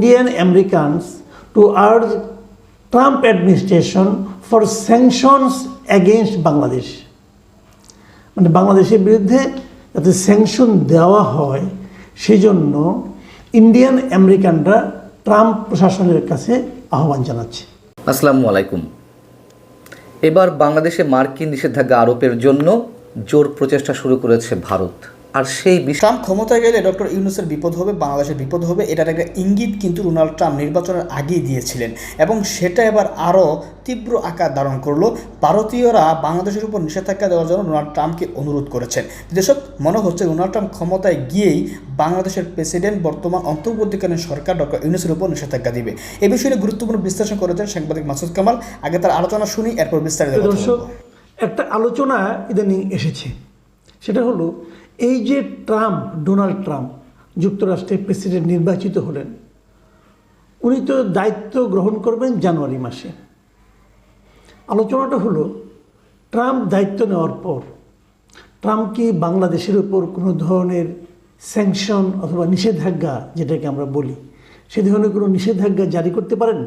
Indian Americans to urge Trump administration for sanctions against Bangladesh. মানে বাংলাদেশের বিরুদ্ধে যাতে স্যাংশন দেওয়া হয় সেই জন্য ইন্ডিয়ান আমেরিকানরা ট্রাম্প প্রশাসনের কাছে আহ্বান জানাচ্ছে। আসসালামু আলাইকুম। এবার বাংলাদেশে মার্কিন নিষেধাজ্ঞা আরোপের জন্য জোর প্রচেষ্টা শুরু করেছে ভারত। আর সেই ট্রাম্প ক্ষমতায় গেলে ডক্টর ইউনুসের বিপদ হবে বাংলাদেশের বিপদ হবে এটার একটা ইঙ্গিত কিন্তু ডোনাল্ড ট্রাম্প নির্বাচনের আগেই দিয়েছিলেন। এবং সেটা এবার আরও তীব্র আকার ধারণ করল। ভারতীয়রা বাংলাদেশের উপর নিষেধাজ্ঞা দেওয়ার জন্য ডোনাল্ড ট্রাম্পকে অনুরোধ করেছেন। যেসব মনে হচ্ছে ডোনাল্ড ট্রাম্প ক্ষমতায় গিয়েই বাংলাদেশের প্রেসিডেন্ট বর্তমান অন্তর্বর্তীকালীন সরকার ডক্টর ইউনুসের উপর নিষেধাজ্ঞা দিবে। এ বিষয়ে গুরুত্বপূর্ণ বিশ্লেষণ করেছেন সাংবাদিক মাসুদ কামাল। আগে তার আলোচনা শুনি এরপর বিস্তারিত দর্শক একটা আলোচনা ইদানিং এসেছে। সেটা হলো এই যে ট্রাম্প, ডোনাল্ড ট্রাম্প যুক্তরাষ্ট্রের প্রেসিডেন্ট নির্বাচিত হলেন, উনি তো দায়িত্ব গ্রহণ করবেন জানুয়ারি মাসে। আলোচনাটা হলো, ট্রাম্প দায়িত্ব নেওয়ার পর, ট্রাম্প কি বাংলাদেশের উপর কোনো ধরনের স্যাংশন অথবা নিষেধাজ্ঞা, যেটাকে আমরা বলি, সে ধরনের কোনো নিষেধাজ্ঞা জারি করতে পারেন?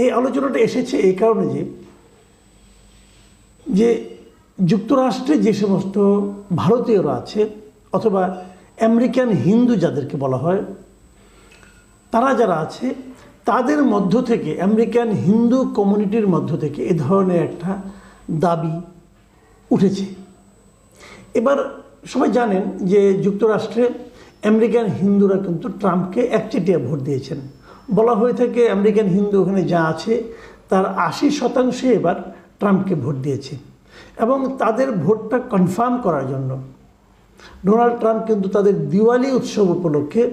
এই আলোচনাটা এসেছে এই কারণে যে যে যুক্তরাষ্ট্রে যে সমস্ত ভারতীয়রা আছে, অথবা আমেরিকান হিন্দু যাদেরকে বলা হয়, তারা যারা আছে, তাদের মধ্য থেকে, আমেরিকান হিন্দু কমিউনিটির মধ্য থেকে এ ধরনের একটা দাবি উঠেছে। এবার সবাই জানেন যে যুক্তরাষ্ট্রে আমেরিকান হিন্দুরা কিন্তু ট্রাম্পকে একচেটিয়া ভোট দিয়েছেন। বলা হয়ে থাকে আমেরিকান হিন্দু ওখানে যা আছে, তার আশি শতাংশে এবার ট্রাম্পকে ভোট দিয়েছে। এবং তাদের ভোটটা কনফার্ম করার জন্য। ডোনাল্ড ট্রাম্প কিন্তু তাদের দিওয়ালি উৎসব উপলক্ষে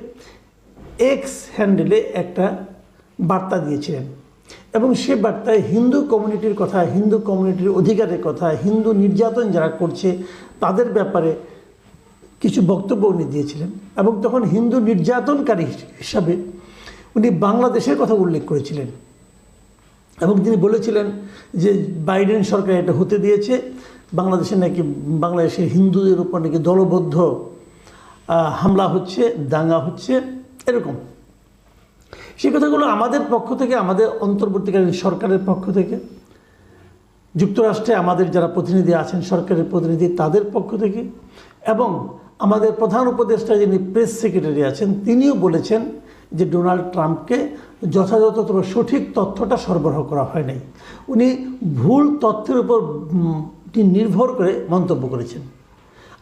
এক্স হ্যান্ডেলে একটা বার্তা দিয়েছিলেন। এবং সে বার্তায় হিন্দু কমিউনিটির কথা, হিন্দু কমিউনিটির অধিকারের কথা, হিন্দু নির্যাতন যারা করছে, তাদের ব্যাপারে কিছু বক্তব্য উনি দিয়েছিলেন। এবং তখন হিন্দু নির্যাতনকারী হিসাবে উনি বাংলাদেশের কথা উল্লেখ করেছিলেন। এবং তিনি বলেছিলেন যে বাইডেন সরকার এটা হতে দিয়েছে। বাংলাদেশে নাকি, বাংলাদেশের হিন্দুদের উপর নাকি দলবদ্ধ হামলা হচ্ছে, দাঙ্গা হচ্ছে, এরকম। সেই কথাগুলো আমাদের পক্ষ থেকে, আমাদের অন্তর্বর্তীকালীন সরকারের পক্ষ থেকে, যুক্তরাষ্ট্রে আমাদের যারা প্রতিনিধি আছেন, সরকারের প্রতিনিধি তাদের পক্ষ থেকে, এবং আমাদের প্রধান উপদেষ্টা যিনি প্রেস সেক্রেটারি আছেন, তিনিও বলেছেন যে ডোনাল্ড ট্রাম্পকে যথাযথ অথবা সঠিক তথ্যটা সরবরাহ করা হয় নাই। উনি ভুল তথ্যের উপর নির্ভর করে মন্তব্য করেছেন।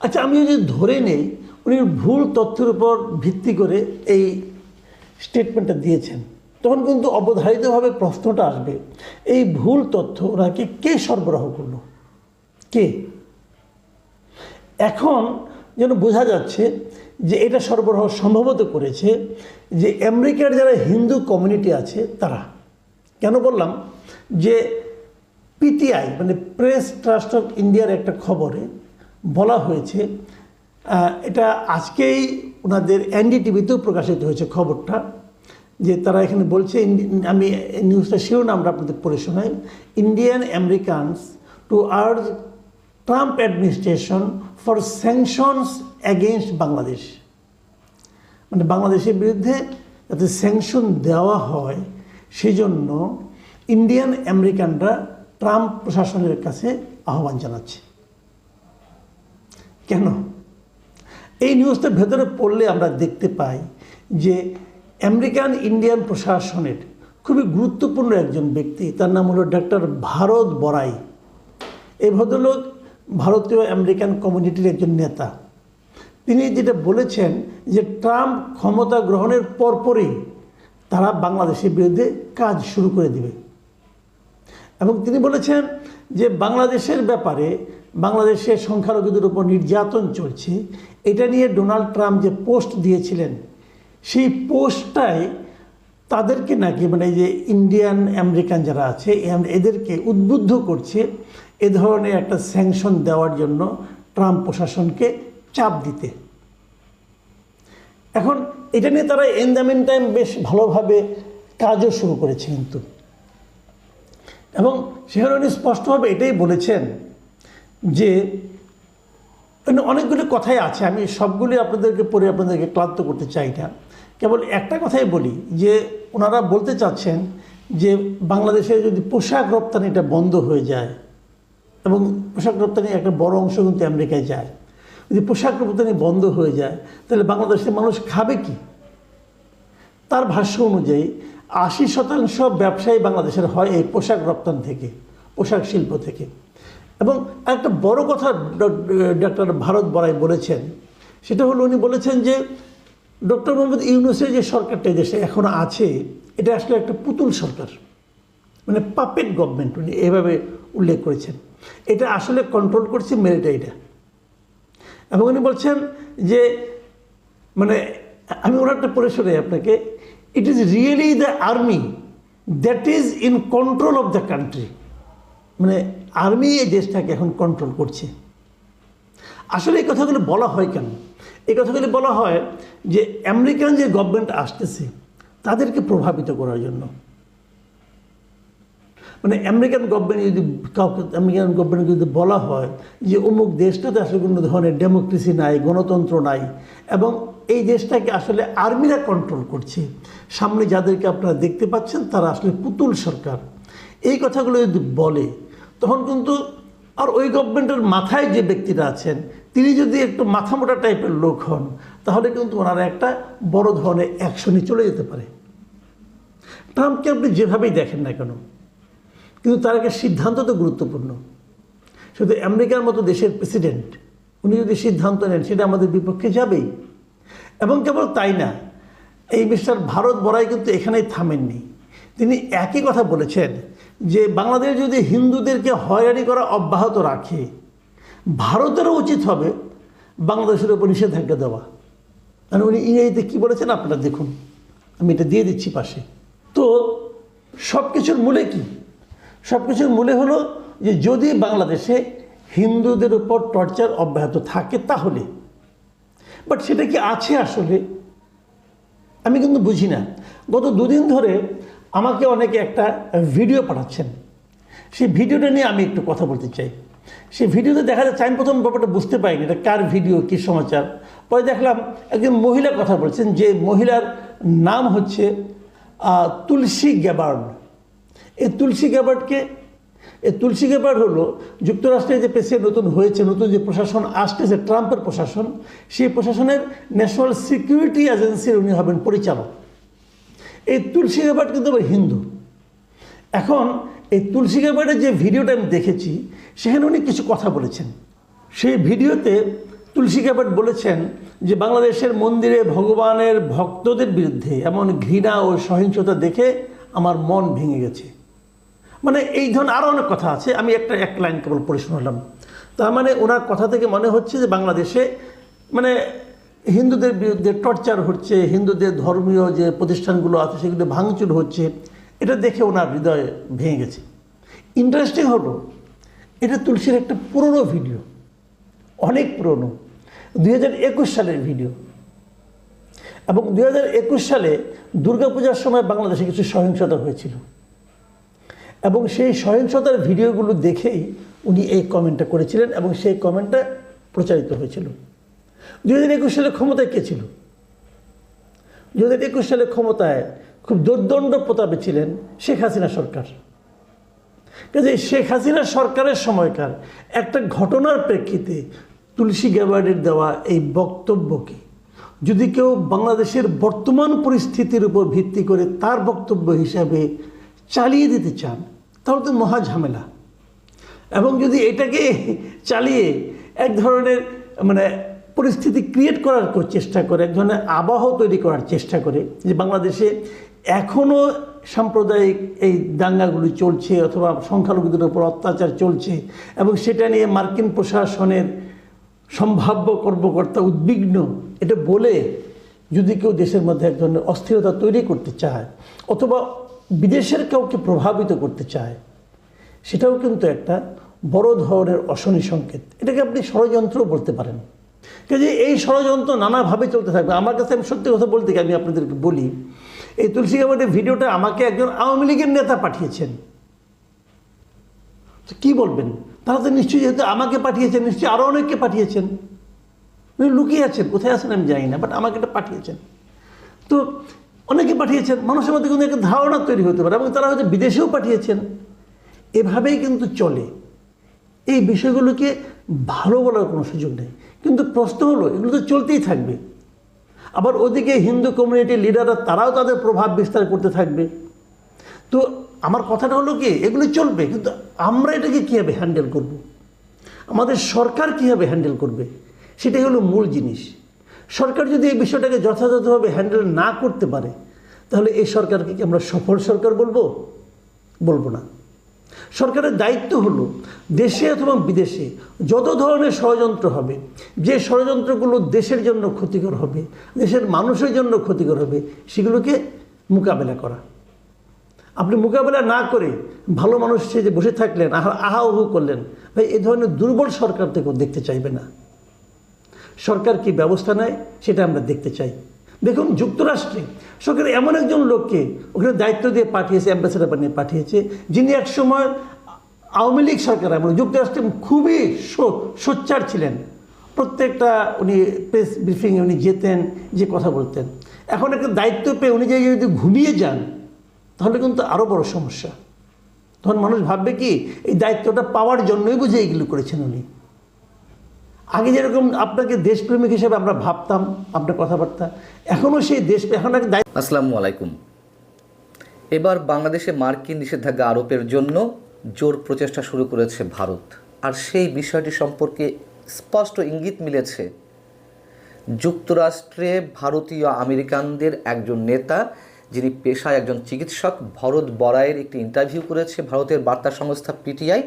আচ্ছা আমি যদি ধরে নেই, উনি ভুল তথ্যের উপর ভিত্তি করে এই স্টেটমেন্টটা দিয়েছেন, তখন কিন্তু অবধারিতভাবে প্রশ্নটা আসবে, এই ভুল তথ্য ওনাকে কে সরবরাহ করল? কে? এখন যেন বোঝা যাচ্ছে যে এটা সরবরাহ সম্ভবত করেছে যে আমেরিকার যারা হিন্দু কমিউনিটি আছে, তারা। কেন বললাম? যে পিটিআই মানে প্রেস ট্রাস্ট অফ ইন্ডিয়ার একটা খবরে বলা হয়েছে এটা আজকেই ওনাদের এনডিটিভিতেও প্রকাশিত হয়েছে খবরটা, যে তারা এখানে বলছে আমি নিউজটা শিরোনামটা আপনাদের পড়ে শোনাই। Indian Americans to urge Trump administration for sanctions against Bangladesh মানে বাংলাদেশের বিরুদ্ধে যাতে স্যাংশন দেওয়া হয় সেই জন্য ইন্ডিয়ান আমেরিকানরা ট্রাম্প প্রশাসনের কাছে আহ্বান জানাচ্ছে। কেন? এই নিউজটা ভেতরে পড়লে আমরা দেখতে পাই যে আমেরিকান ইন্ডিয়ান প্রশাসনের খুবই গুরুত্বপূর্ণ একজন ব্যক্তি, তার নাম হলো ডাক্তার ভারত বড়াই। এই ভদ্রলোক ভারতীয় আমেরিকান কমিউনিটির একজন নেতা। তিনি যেটা বলেছেন যে ট্রাম্প ক্ষমতা গ্রহণের পরপরই তারা বাংলাদেশের বিরুদ্ধে কাজ শুরু করে দিবে। এবং তিনি বলেছেন যে বাংলাদেশের ব্যাপারে বাংলাদেশের সংখ্যালঘুদের উপর নির্যাতন চলছে, এটা নিয়ে ডোনাল্ড ট্রাম্প যে পোস্ট দিয়েছিলেন, সেই পোস্টটাই তাদেরকে নাকি মানে যে ইন্ডিয়ান আমেরিকান যারা আছে এদেরকে উদ্বুদ্ধ করছে এ ধরনের একটা স্যাংশন দেওয়ার জন্য ট্রাম্প প্রশাসনকে চাপ দিতে। এখন এটা নিয়ে তারা এন দ্য মেন টাইম বেশ ভালোভাবে কাজও শুরু করেছে কিন্তু। এবং সেখানে উনি স্পষ্টভাবে এটাই বলেছেন যে মানে অনেকগুলি কথাই আছে, আমি সবগুলি আপনাদেরকে পড়ে আপনাদেরকে ক্লান্ত করতে চাই না। কেবল একটা কথাই বলি যে, ওনারা বলতে চাচ্ছেন যে, বাংলাদেশে যদি পোশাক রপ্তানিটা বন্ধ হয়ে যায়, এবং পোশাক রপ্তানি একটা বড় অংশ কিন্তু আমেরিকায় যায় যদি পোশাক রপ্তানি বন্ধ হয়ে যায়, তাহলে বাংলাদেশের মানুষ খাবে কি? তার ভাষ্য অনুযায়ী, আশি শতাংশ ব্যবসায়ী বাংলাদেশের হয় এই পোশাক রপ্তানি থেকে, পোশাক শিল্প থেকে। এবং একটা বড় কথা ডক্টর ভারত বড়াই বলেছেন, সেটা হলো উনি বলেছেন যে, ডক্টর মোহাম্মদ ইউনুসের যে সরকারটা দেশে এখনও আছে, এটা আসলে একটা পুতুল সরকার মানে পাপেট গভর্নমেন্ট উনি এভাবে উল্লেখ করেছেন। এটা আসলে কন্ট্রোল করছে মিলিটারিটা এবং উনি বলছেন যে মানে আমি ওনারটা পড়ে শোনাই আপনাকে it is really the army that is in control of the country মানে আর্মি এই দেশটাকে এখন কন্ট্রোল করছে। আসলে এই কথাগুলো বলা হয় কেন? এই কথাগুলি বলা হয় যে, আমেরিকান যে গভর্নমেন্ট আসতেছে, তাদেরকে প্রভাবিত করার জন্য। মানে আমেরিকান গভর্নমেন্ট যদি কাউকে, আমেরিকান গভর্নমেন্ট যদি বলা হয় যে অমুক দেশটাতে আসলে কোনো ধরনের ডেমোক্রেসি নাই, গণতন্ত্র নাই, এবং এই দেশটাকে আসলে আর্মিরা কন্ট্রোল করছে, সামনে যাদেরকে আপনারা দেখতে পাচ্ছেন তারা আসলে পুতুল সরকার। এই কথাগুলো যদি বলে, তখন কিন্তু আর ওই গভর্নমেন্টের মাথায় যে ব্যক্তিরা আছেন, তিনি যদি একটু মাথামোটা টাইপের লোক হন, তাহলে কিন্তু ওনারা একটা বড় ধরনের অ্যাকশনে চলে যেতে পারে। ট্রাম্পকে আপনি যেভাবেই দেখেন না কেন কিন্তু তার একটা সিদ্ধান্ত তো গুরুত্বপূর্ণ। শুধু আমেরিকার মতো দেশের প্রেসিডেন্ট উনি যদি সিদ্ধান্ত নেন, সেটা আমাদের বিপক্ষে যাবেই। এবং কেবল তাই না, এই মিস্টার ভারত বড়াই কিন্তু এখানেই থামেননি। তিনি একই কথা বলেছেন যে, বাংলাদেশ যদি হিন্দুদেরকে হয়রানি করা অব্যাহত রাখে, ভারতেরও উচিত হবে বাংলাদেশের উপর নিষেধাজ্ঞা দেওয়া। মানে উনি ইংরেজিতে কী বলেছেন আপনারা দেখুন, আমি এটা দিয়ে দিচ্ছি পাশে। তো সব কিছুর মূলে কি? সব কিছুর মূলে হলো যে যদি বাংলাদেশে হিন্দুদের উপর টর্চার অব্যাহত থাকে তাহলে। বাট সেটা কি আছে আসলে? আমি কিন্তু বুঝি না। গত দুদিন ধরে আমাকে অনেকে একটা ভিডিও পাঠাচ্ছেন। সেই ভিডিওটা নিয়ে আমি একটু কথা বলতে চাই। সেই ভিডিওতে দেখা যাচ্ছে আমি প্রথম ব্যাপারটা বুঝতে পারিনি এটা কার ভিডিও কী সমাচার। পরে দেখলাম একজন মহিলা কথা বলছেন যে মহিলার নাম হচ্ছে তুলসী গ্যাবার্ড এই তুলসী গ্যাবার্ডকে এই তুলসী গ্যাবার্ড হলো যুক্তরাষ্ট্রে যে প্রেসিডেন্ট নতুন হয়েছে, নতুন যে প্রশাসন আসতেছে, ট্রাম্পের প্রশাসন, সেই প্রশাসনের ন্যাশনাল সিকিউরিটি এজেন্সির উনি হবেন পরিচালক। এই তুলসী গ্যাবার্ড কিন্তু আবার হিন্দু। এখন এই তুলসী গ্যাবার্ডের যে ভিডিওটা আমি দেখেছি, সেখানে উনি কিছু কথা বলেছেন। সেই ভিডিওতে তুলসী গ্যাবার্ড বলেছেন যে বাংলাদেশের মন্দিরে ভগবানের ভক্তদের বিরুদ্ধে এমন ঘৃণা ও সহিংসতা দেখে আমার মন ভেঙে গেছে। মানে এই ধরনের আরও অনেক কথা আছে, আমি একটা এক লাইন কেবল পড়ে শোনালাম। তার মানে ওনার কথা থেকে মনে হচ্ছে যে বাংলাদেশে মানে হিন্দুদের বিরুদ্ধে টর্চার হচ্ছে, হিন্দুদের ধর্মীয় যে প্রতিষ্ঠানগুলো আছে সেগুলো ভাঙচুর হচ্ছে, এটা দেখে ওনার হৃদয় ভেঙে গেছে। ইন্টারেস্টিং হলো, এটা তুলসীর একটা পুরনো ভিডিও, অনেক পুরনো, দুই হাজার একুশ সালের ভিডিও। এবং দুই হাজার একুশ সালে দুর্গাপূজার সময় বাংলাদেশে কিছু সহিংসতা হয়েছিল। এবং সেই সহিংসতার ভিডিওগুলো দেখেই উনি এই কমেন্টটা করেছিলেন এবং সেই কমেন্টটা প্রচারিত হয়েছিল। দু হাজার একুশ সালে ক্ষমতায় কে ছিল? দু হাজার একুশ সালে ক্ষমতায় খুব দুর্দণ্ড প্রতাপে ছিলেন শেখ হাসিনা সরকার। কাজে শেখ হাসিনা সরকারের সময়কার একটা ঘটনার প্রেক্ষিতে তুলসী গ্যাবার্ডের দেওয়া এই বক্তব্যকে যদি কেউ বাংলাদেশের বর্তমান পরিস্থিতির উপর ভিত্তি করে তার বক্তব্য হিসাবে চালিয়ে দিতে চান, তাহলে তো মহা ঝামেলা। এবং যদি এটাকে চালিয়ে এক ধরনের মানে পরিস্থিতি ক্রিয়েট করার চেষ্টা করে, এক ধরনের আবহ তৈরি করার চেষ্টা করে, যে বাংলাদেশে এখনও সাম্প্রদায়িক এই দাঙ্গাগুলি চলছে অথবা সংখ্যালঘুদের উপর অত্যাচার চলছে, এবং সেটা নিয়ে মার্কিন প্রশাসনের সম্ভাব্য কর্মকর্তা উদ্বিগ্ন। এটা বলে যদি কেউ দেশের মধ্যে এক ধরনের অস্থিরতা তৈরি করতে চায়, অথবা বিদেশের কাউকে প্রভাবিত করতে চায়, সেটাও কিন্তু একটা বড় ধরনের অশনি সংকেত। এটাকে আপনি ষড়যন্ত্রও বলতে পারেন। কাজে এই ষড়যন্ত্র নানাভাবে চলতে থাকবে। আমার কাছে আমি সত্যি কথা বলতে গিয়ে আমি আপনাদেরকে বলি, এই তুলসী গাবাটের ভিডিওটা আমাকে একজন আওয়ামী লীগের নেতা পাঠিয়েছেন। তো কী বলবেন? তারা তো নিশ্চয়ই যেহেতু আমাকে পাঠিয়েছেন, নিশ্চয়ই আরও অনেককে পাঠিয়েছেন। লুকিয়ে আছেন, কোথায় আছেন আমি জানি না বাট আমাকে এটা পাঠিয়েছেন। তো অনেকে পাঠিয়েছেন, মানুষের মধ্যে কিন্তু একটা ধারণা তৈরি হতে পারে এবং তারা হয়তো বিদেশেও পাঠিয়েছেন। এভাবেই কিন্তু চলে। এই বিষয়গুলোকে ভালো বলার কোনো সুযোগ নেই। কিন্তু প্রশ্ন হলো, এগুলো তো চলতেই থাকবে। আবার ওদিকে হিন্দু কমিউনিটির লিডাররা তারাও তাদের প্রভাব বিস্তার করতে থাকবে। তো আমার কথাটা হলো কি, এগুলো চলবে, কিন্তু আমরা এটাকে কীভাবে হ্যান্ডেল করব। আমাদের সরকার কীভাবে হ্যান্ডেল করবে? সেটাই হলো মূল জিনিস। সরকার যদি এই বিষয়টাকে যথাযথভাবে হ্যান্ডেল না করতে পারে, তাহলে এই সরকারকে কি আমরা সফল সরকার বলব? বলব না। সরকারের দায়িত্ব হলো দেশে অথবা বিদেশে যত ধরনের ষড়যন্ত্র হবে, যে ষড়যন্ত্রগুলো দেশের জন্য ক্ষতিকর হবে, দেশের মানুষের জন্য ক্ষতিকর হবে, সেগুলোকে মোকাবেলা করা। আপনি মোকাবেলা না করে ভালো মানুষ সে যে বসে থাকলেন, আহা আহা করলেন, ভাই, এ ধরনের দুর্বল সরকার থেকেও দেখতে চাইবে না। সরকার কি ব্যবস্থা নেয় সেটা আমরা দেখতে চাই। দেখুন, যুক্তরাষ্ট্রে সরকার এমন একজন লোককে ওখানে দায়িত্ব দিয়ে পাঠিয়েছে, অ্যাম্বাসেডার বানিয়ে পাঠিয়েছে, যিনি এক সময় আওয়ামী লীগ সরকার, এবং যুক্তরাষ্ট্রে খুবই সোচ্চার ছিলেন। প্রত্যেকটা উনি প্রেস ব্রিফিংয়ে উনি যেতেন, যে কথা বলতেন। এখন একটা দায়িত্ব পেয়ে উনি যদি ঘুমিয়ে যান, তাহলে কিন্তু আরও বড় সমস্যা। তখন মানুষ ভাববে কি, এই দায়িত্বটা পাওয়ার জন্যই বুঝে এইগুলো করেছেন উনি। আগে যেরকম আপনাকে দেশপ্রেমিক হিসেবে আমরা ভাবতাম আপনার কথাবার্তা এখনও সেই দেশ, এখন আসসালামু আলাইকুম। এবার বাংলাদেশে মার্কিন নিষেধাজ্ঞা আরোপের জন্য জোর প্রচেষ্টা শুরু করেছে ভারত। আর সেই বিষয়টি সম্পর্কে স্পষ্ট ইঙ্গিত মিলেছে যুক্তরাষ্ট্রে ভারতীয় আমেরিকানদের একজন নেতা, যিনি পেশায় একজন চিকিৎসক, ভরত বরায়ের একটি ইন্টারভিউ করেছে ভারতের বার্তা সংস্থা পিটিআই।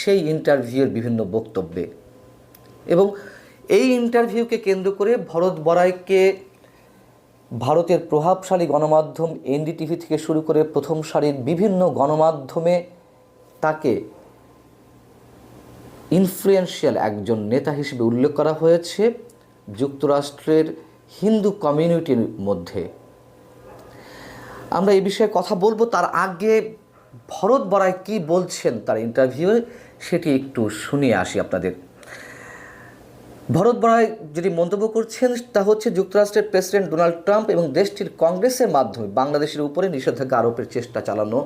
সেই ইন্টারভিউয়ের বিভিন্ন বক্তব্যে এবং এই ইন্টারভিউকে কেন্দ্র করে ভরত বরাইকে ভারতের প্রভাবশালী গণমাধ্যম এনডিটিভি থেকে শুরু করে প্রথম সারির বিভিন্ন গণমাধ্যমে তাকে ইনফ্লুয়েন্সিয়াল একজন নেতা হিসেবে উল্লেখ করা হয়েছে যুক্তরাষ্ট্রের হিন্দু কমিউনিটির মধ্যে। আমরা এই বিষয়ে কথা বলব। তার আগে ভরত বরাই কি বলছেন তার ইন্টারভিউয়ে সেটি একটু শুনিয়ে আসি আপনাদের। ভরত বরাই যেটি মন্তব্য করছেন, তা হচ্ছে যুক্তরাষ্ট্রের প্রেসিডেন্ট ডোনাল্ড ট্রাম্প এবং দেশটির কংগ্রেসের মাধ্যমে বাংলাদেশের উপরে নিষেধাজ্ঞা আরোপের চেষ্টা চালানো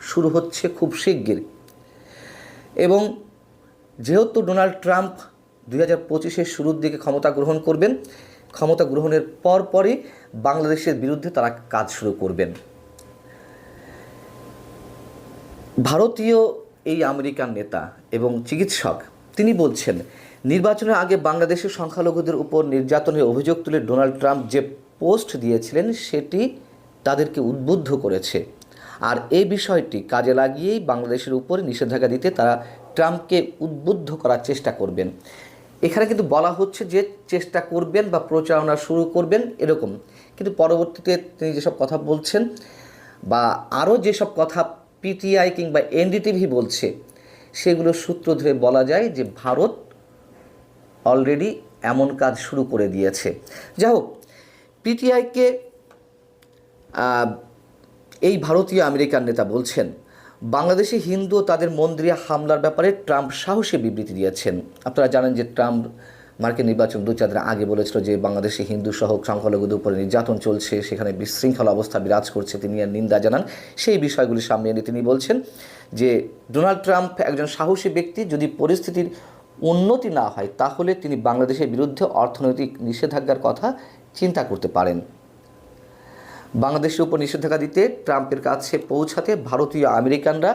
শুরু হচ্ছে খুব শিগগির। এবং যেহেতু ডোনাল্ড ট্রাম্প দুই হাজার পঁচিশের শুরুর দিকে ক্ষমতা গ্রহণ করবেন, ক্ষমতা গ্রহণের পরপরই বাংলাদেশের বিরুদ্ধে তারা কাজ শুরু করবেন। ভারতীয় এই আমেরিকান নেতা এবং চিকিৎসক, তিনি বলছেন নির্বাচনের আগে বাংলাদেশের সংখ্যালঘুদের উপর নির্যাতনের অভিযোগ তুলে ডোনাল্ড ট্রাম্প যে পোস্ট দিয়েছিলেন, সেটি তাদেরকে উদ্বুদ্ধ করেছে। আর এই বিষয়টি কাজে লাগিয়েই বাংলাদেশের উপরে নিষেধাজ্ঞা দিতে তারা ট্রাম্পকে উদ্বুদ্ধ করার চেষ্টা করবেন। এখানে কিন্তু বলা হচ্ছে যে চেষ্টা করবেন বা প্রচারণা শুরু করবেন এরকম। কিন্তু পরবর্তীতে তিনি যেসব কথা বলছেন বা আরও যেসব কথা পিটিআই কিংবা এনডিটিভি বলছে সেগুলো সূত্র ধরে বলা যায় যে ভারত অলরেডি এমন কাজ শুরু করে দিয়েছে। যাই হোক পিটিআইকে এই ভারতীয় আমেরিকান নেতা বলছেন, বাংলাদেশে হিন্দু তাদের মন্দিরে হামলার ব্যাপারে ট্রাম্প সাহসী বিবৃতি দিয়েছেন। আপনারা জানেন যে ট্রাম্প মার্কিন নির্বাচন দু চার আগে বলেছিল যে বাংলাদেশে হিন্দু সহ সংখ্যালঘুদের উপরে নির্যাতন চলছে, সেখানে বিশৃঙ্খলা অবস্থা বিরাজ করছে, তিনি আর নিন্দা জানান। সেই বিষয়গুলি সামনে এনে তিনি বলছেন যে, ডোনাল্ড ট্রাম্প একজন সাহসী ব্যক্তি, যদি পরিস্থিতির উন্নতি না হয়, তাহলে তিনি বাংলাদেশের বিরুদ্ধে অর্থনৈতিক নিষেধাজ্ঞার কথা চিন্তা করতে পারেন। বাংলাদেশের উপর নিষেধাজ্ঞা দিতে ট্রাম্পের কাছে পৌঁছাতে ভারতীয় আমেরিকানরা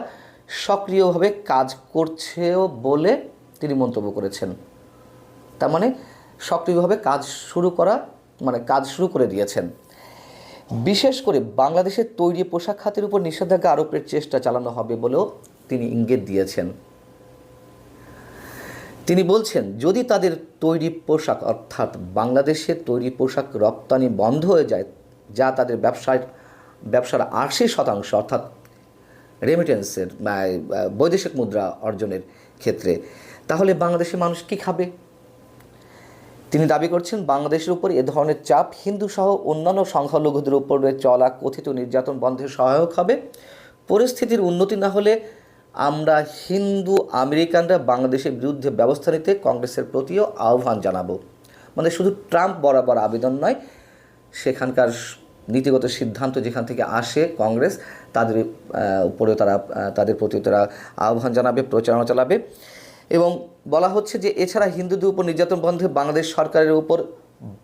সক্রিয়ভাবে কাজ করছেও বলে তিনি মন্তব্য করেছেন। তার মানে সক্রিয়ভাবে কাজ শুরু করা মানে কাজ শুরু করে দিয়েছেন। বিশেষ করে বাংলাদেশের তৈরি পোশাক খাতের উপর নিষেধাজ্ঞা আরোপের চেষ্টা চালানো হবে বলেও তিনি ইঙ্গিত দিয়েছেন। তিনি বলছেন, যদি তাদের তৈরি পোশাক অর্থাৎ বাংলাদেশের তৈরি পোশাক রপ্তানি বন্ধ হয়ে যায়, যা তাদের ব্যবসায়, ব্যবসার আশি শতাংশ অর্থাৎ রেমিটেন্সের বৈদেশিক মুদ্রা অর্জনের ক্ষেত্রে, তাহলে বাংলাদেশের মানুষ কি খাবে? তিনি দাবি করছেন, বাংলাদেশের উপর এ ধরনের চাপ হিন্দু সহ অন্যান্য সংখ্যালঘুদের উপরে চলা কথিত নির্যাতন বন্ধে সহায়ক হবে। পরিস্থিতির উন্নতি না হলে আমরা হিন্দু, আমেরিকানরা বাংলাদেশের বিরুদ্ধে ব্যবস্থা নিতে কংগ্রেসের প্রতিও আহ্বান জানাব। মানে শুধু ট্রাম্প বরাবর আবেদন নয়, সেখানকার নীতিগত সিদ্ধান্ত যেখান থেকে আসে কংগ্রেস, তাদের উপরেও তারা তাদের প্রতি তারা আহ্বান জানাবে, প্রচারণা চালাবে। এবং বলা হচ্ছে যে এছাড়া হিন্দুদের উপর নির্যাতন বন্ধে বাংলাদেশ সরকারের উপর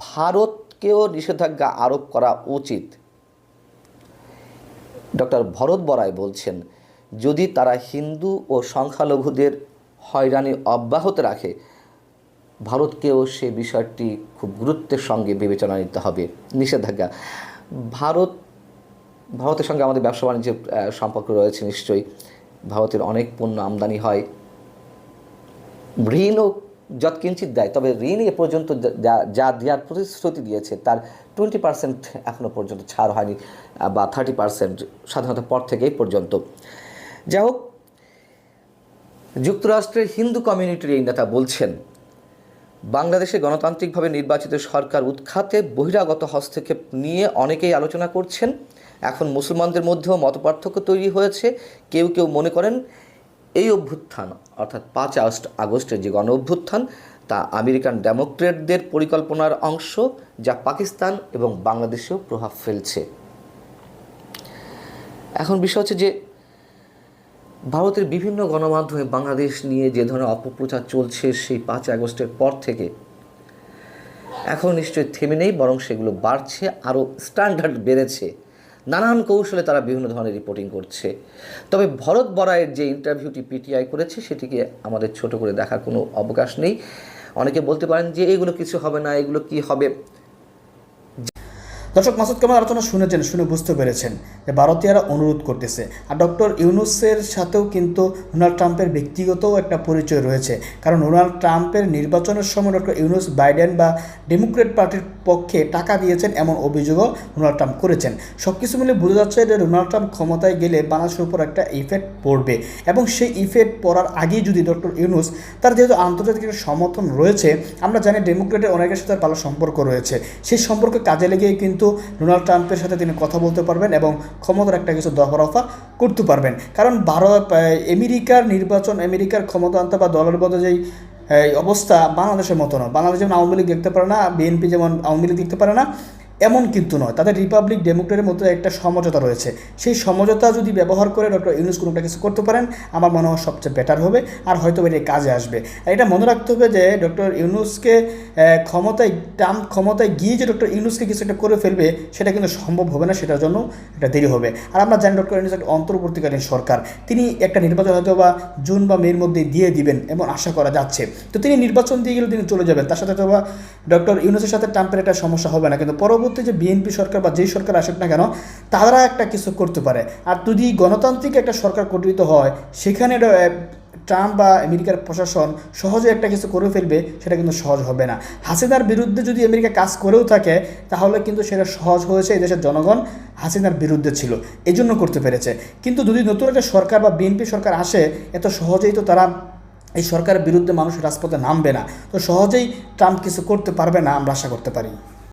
ভারতকেও নিষেধাজ্ঞা আরোপ করা উচিত। ডক্টর ভরত বরাই বলছেন যদি তারা হিন্দু ও সংখ্যালঘুদের হয়রানি অব্যাহত রাখে, ভারতকেও সে বিষয়টি খুব গুরুত্বের সঙ্গে বিবেচনা নিতে হবে। নিষেধাজ্ঞা। ভারত, ভারতের সঙ্গে আমাদের ব্যবসা বাণিজ্যের সম্পর্ক রয়েছে নিশ্চয়ই। ভারতের অনেক পণ্য আমদানি হয়। ঋণও যত যৎকিঞ্চিত দেয়, তবে ঋণ এ পর্যন্ত যা- যা দেওয়ার প্রতিশ্রুতি দিয়েছে, তার টোয়েন্টি পার্সেন্ট এখনও পর্যন্ত ছাড় হয়নি বা থার্টি পার্সেন্ট সাধারণত পর থেকেই পর্যন্ত। যাই হোক যুক্তরাষ্ট্রের হিন্দু কমিউনিটির এই নেতা বলছেন, বাংলাদেশে গণতান্ত্রিকভাবে নির্বাচিত সরকার উৎখাতে বহিরাগত হস্তক্ষেপ নিয়ে অনেকেই আলোচনা করছেন। এখন মুসলমানদের মধ্যেও মতপার্থক্য তৈরি হয়েছে। কেউ কেউ মনে করেন এই অভ্যুত্থান, অর্থাৎ পাঁচ আগস্ট আগস্টের যে গণ অভ্যুত্থান, তা আমেরিকান ডেমোক্রেটদের পরিকল্পনার অংশ, যা পাকিস্তান এবং বাংলাদেশেও প্রভাব ফেলছে। এখন বিষয় হচ্ছে যে ভারতের বিভিন্ন গণমাধ্যমে বাংলাদেশ নিয়ে যে ধরনের অপপ্রচার চলছে সেই পাঁচ আগস্টের পর থেকে, এখন নিশ্চয়ই থেমে নেই, বরং সেগুলো বাড়ছে, আরও স্ট্যান্ডার্ড বেড়েছে। নানান কৌশলে তারা বিভিন্ন ধরনের রিপোর্টিং করছে। তবে ভরত বরায়ের যে ইন্টারভিউটি পিটিআই করেছে, সেটিকে আমাদের ছোট করে দেখার কোনো অবকাশ নেই। অনেকে বলতে পারেন যে, এগুলো কিছু হবে না, এগুলো কি হবে? দর্শক মাসুদ কামাল আলোচনা শুনেছেন, শুনে বুঝতে পেরেছেন যে ভারতীয়রা অনুরোধ করতেছে। আর ডক্টর ইউনুসের সাথেও কিন্তু ডোনাল্ড ট্রাম্পের ব্যক্তিগত একটা পরিচয় রয়েছে। কারণ ডোনাল্ড ট্রাম্পের নির্বাচনের সময় ডক্টর ইউনুস, বাইডেন বা ডেমোক্রেট পার্টির পক্ষে টাকা দিয়েছেন এমন অভিযোগও ডোনাল্ড ট্রাম্প করেছেন। সব কিছু মিলে বোঝা যাচ্ছে যে ডোনাল্ড ট্রাম্প ক্ষমতায় গেলে বাংলাদেশের উপর একটা ইফেক্ট পড়বে এবং সেই ইফেক্ট পড়ার আগেই যদি ডক্টর ইউনুস তার যেহেতু আন্তর্জাতিক সমর্থন রয়েছে, আমরা জানি ডেমোক্রেটের অনেকের সাথে ভালো সম্পর্ক রয়েছে। সেই সম্পর্কে কাজে লেগেই কিন্তু ডোনাল্ড ট্রাম্পের সাথে তিনি কথা বলতে পারবেন এবং ক্ষমতার একটা কিছু দফারফা করতে পারবেন। কারণ ভারত আমেরিকার নির্বাচন, আমেরিকার ক্ষমতা আনতে বা দলের বদলে যেই এই অবস্থা বাংলাদেশের মতো না। বাংলাদেশ যেমন আওয়ামী লীগ দেখতে পারে না, বিএনপি যেমন আওয়ামী লীগ দেখতে পারে না এমন কিন্তু নয়। তাদের রিপাবলিক ডেমোক্রেটের মধ্যে একটা সমঝোতা রয়েছে। সেই সমঝোতা যদি ব্যবহার করে ডক্টর ইউনুস কোনোটা কিছু করতে পারেন, আমার মনে হয় সবচেয়ে বেটার হবে আর হয়তো এটা কাজে আসবে। আর এটা মনে রাখতে হবে যে ডক্টর ইউনুসকে ক্ষমতায় ট্রাম্প ক্ষমতায় গিয়ে যে ডক্টর ইউনুসকে কিছু একটা করে ফেলবে, সেটা কিন্তু সম্ভব হবে না, সেটার জন্য এটা দেরি হবে। আর আমরা জানি ডক্টর ইউনুস একটা অন্তর্বর্তীকালীন সরকার। তিনি একটা নির্বাচন হয়তো বা জুন বা মের মধ্যে দিয়ে দিবেন এবং আশা করা যাচ্ছে। তো তিনি নির্বাচন দিয়ে গেলে তিনি চলে যাবেন। তার সাথে হয়তো বা ডক্টর ইউনুসের সাথে ট্রাম্পের একটা সমস্যা হবে না। কিন্তু পরবর্তী যে বিএনপি সরকার বা যেই সরকার আসুক না কেন, তারা একটা কিছু করতে পারে। আর যদি গণতান্ত্রিক একটা সরকার গঠিত হয়, সেখানে ট্রাম্প বা আমেরিকার প্রশাসন সহজে একটা কিছু করে ফেলবে, সেটা কিন্তু সহজ হবে না। হাসিনার বিরুদ্ধে যদি আমেরিকা কাজ করেও থাকে, তাহলে কিন্তু সেটা সহজ হয়েছে এই দেশের জনগণ হাসিনার বিরুদ্ধে ছিল। এই জন্য করতে পেরেছে। কিন্তু যদি নতুন একটা সরকার বা বিএনপি সরকার আসে, এত সহজেই তো তারা এই সরকারের বিরুদ্ধে মানুষ রাজপথে নামবে না। তো সহজেই ট্রাম্প কিছু করতে পারবে না, আমরা আশা করতে পারি।